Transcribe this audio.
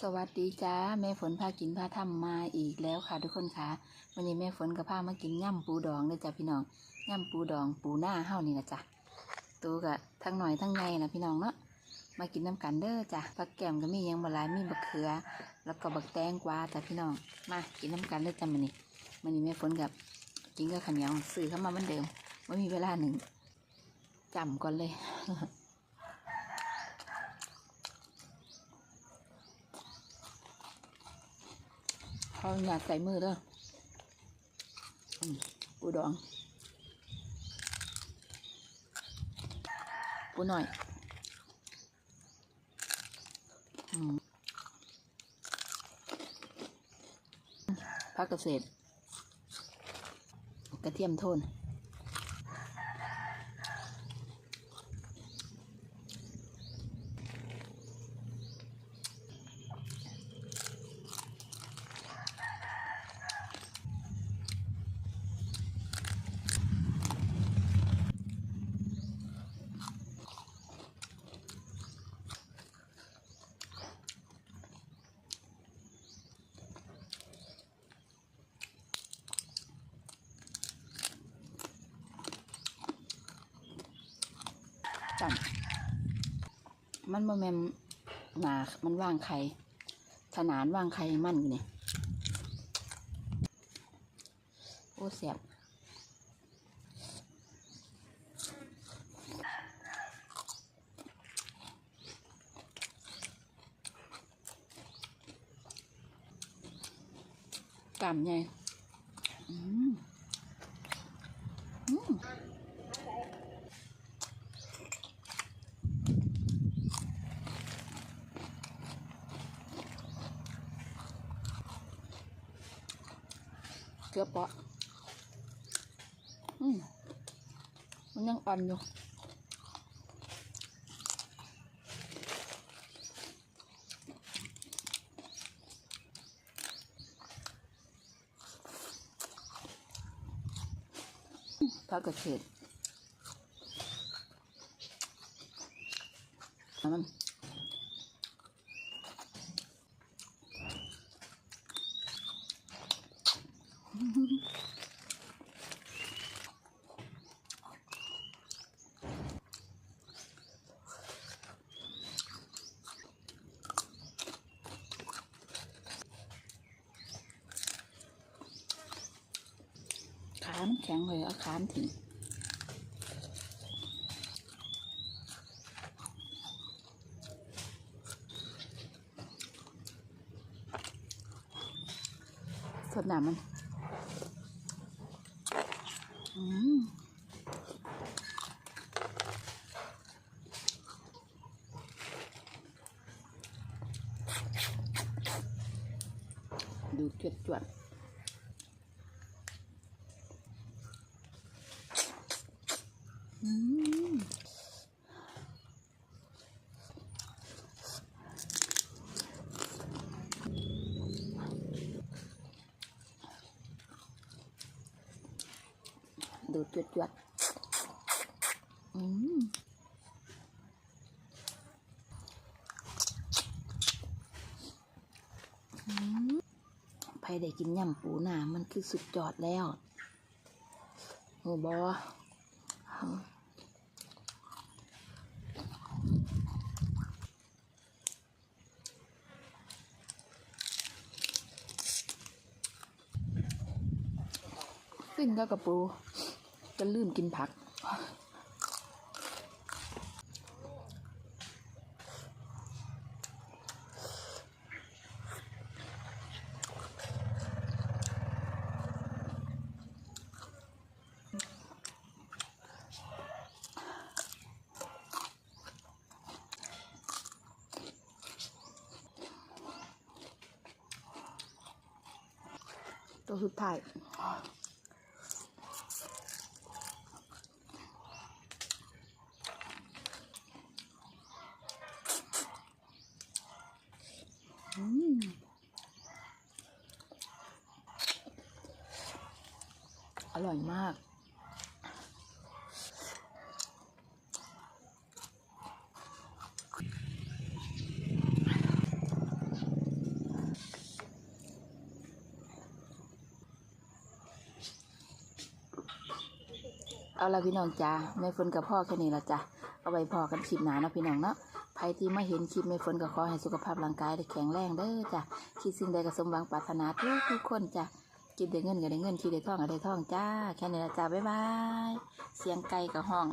สวัสดีจ้าแม่ฝนพากินพาทำมาอีกแล้วค่ะทุกคนค่ะวันนี้แม่ฝนกับพามากินย่ำปูดองเลยจ้ะพี่น้องย่ำปูดองปูหน้าเฮ้านี่นะจ้ะตัวกะทั้งหน่อยทั้งใหญ่นะพี่น้องเนาะมากินน้ำกันเด้อจ้ะผักแก้มก็มียังบหลายมีบักเขือ แล้วก็บักแตงกวาจ้ะพี่น้องมากินน้ำกันเด้อจ้ะมันนี้มันนี้แม่ฝนกับกินกับข้าวเหนียวซื้อเข้ามาเหมือนเดิมไม่มีเวลาหนึ่งจำก่อนเลย เขาอยากใส่มือเด้ออืมปูดอง ปูหน่อยอืมผักเกษตรกระเทียมโทน จังมันบ่แมนหนามันว่างไข่ถนานว่างไข่มันอยู่เนี่ยโอ้แสบกำไงอืมอืม เกลือเปาะอืมมันยังอ่อนอยู่ผักกระเฉดมัน ขามันแข็งเลยเอาขามนทิ้งสดหน้ำมัน อืมดูจวดจวดอืม ดูจวดจวดอืมอืมใครได้กินยำปูหนามันคือสุดยอดแล้วโอ้บอ ฟินก็กระปูจะลืมกินผัก ตัวสุดท้าย อร่อยมาก เอาละพี่น้องจ้าแม่ฝนกับพ่อแค่นี้ละจ้าเอาไว้พอกันคลิปหนาเนาะพี่น้องเนาะใครที่ไม่เห็นคลิปแม่ฝนกับพ่อให้สุขภาพร่างกายได้แข็งแรงเด้อจ้าคิดสิ่งใดก็สมหวังปรารถนาทุกทุกคนจ้า กินได้เงินก็ได้เงินคิดได้ท่องก็ได้ท่องจ้า แค่นี้ละจ้า บ๊ายบาย เสียงไก่กับห้อง